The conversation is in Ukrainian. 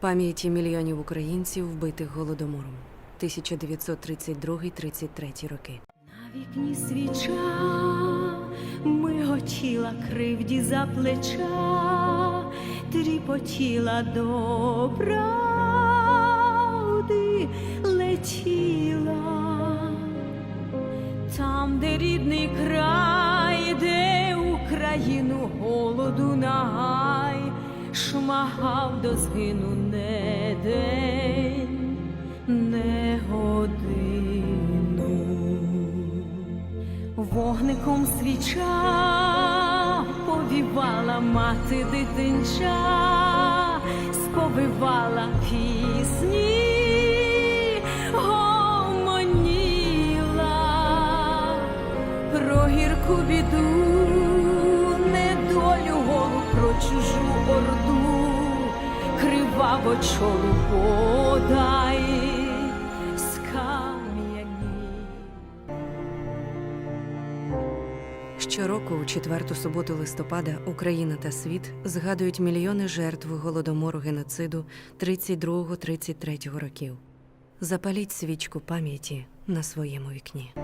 Пам'яті мільйонів українців, вбитих голодомором. 1932-33 роки. На вікні свіча миготіла кривді за плеча, тріпотіла до правди летіла. Там, де рідний край, де Україну голоду нагай, шмагав до згину не день, не годину. Вогником свіча повівала мати дитинча, сповивала пісні, гомоніла про гірку біду, криваво подай. Щороку, у четверту суботу листопада, Україна та світ згадують мільйони жертв голодомору геноциду 32-33 років. Запаліть свічку пам'яті на своєму вікні.